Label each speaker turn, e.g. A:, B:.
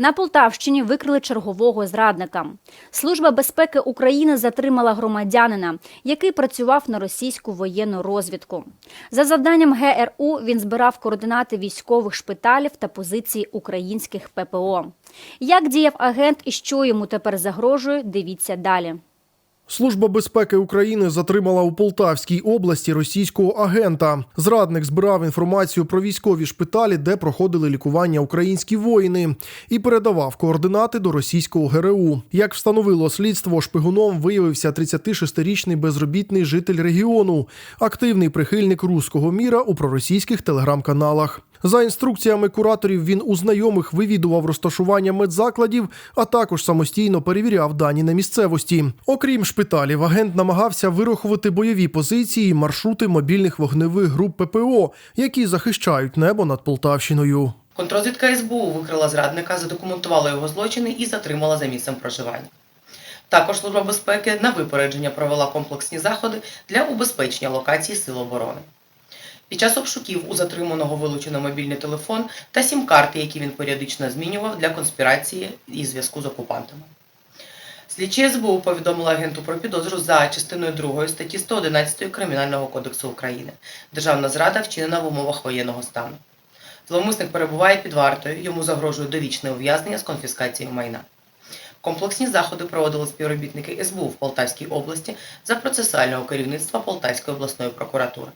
A: На Полтавщині викрили чергового зрадника. Служба безпеки України затримала громадянина, який працював на російську воєнну розвідку. За завданням ГРУ він збирав координати військових шпиталів та позиції українських ППО. Як діяв агент і що йому тепер загрожує, дивіться далі.
B: Служба безпеки України затримала у Полтавській області російського агента. Зрадник збирав інформацію про військові шпиталі, де проходили лікування українські воїни, і передавав координати до російського ГРУ. Як встановило слідство, шпигуном виявився 36-річний безробітний житель регіону, активний прихильник руського міра у проросійських телеграм-каналах. За інструкціями кураторів він у знайомих вивідував розташування медзакладів, а також самостійно перевіряв дані на місцевості. Окрім шпиталів, агент намагався вирахувати бойові позиції маршрути мобільних вогневих груп ППО, які захищають небо над Полтавщиною.
C: Контрозвідка СБУ викрила зрадника, задокументувала його злочини і затримала за місцем проживання. Також Служба безпеки на випередження провела комплексні заходи для убезпечення локації Сил оборони. Під час обшуків у затриманого вилучено мобільний телефон та сім-карти, які він періодично змінював для конспірації і зв'язку з окупантами. Слідчі СБУ повідомили агенту про підозру за частиною 2 статті 111 Кримінального кодексу України. Державна зрада вчинена в умовах воєнного стану. Зловмисник перебуває під вартою, йому загрожує довічне ув'язнення з конфіскацією майна. Комплексні заходи проводили співробітники СБУ в Полтавській області за процесуального керівництва Полтавської обласної прокуратури.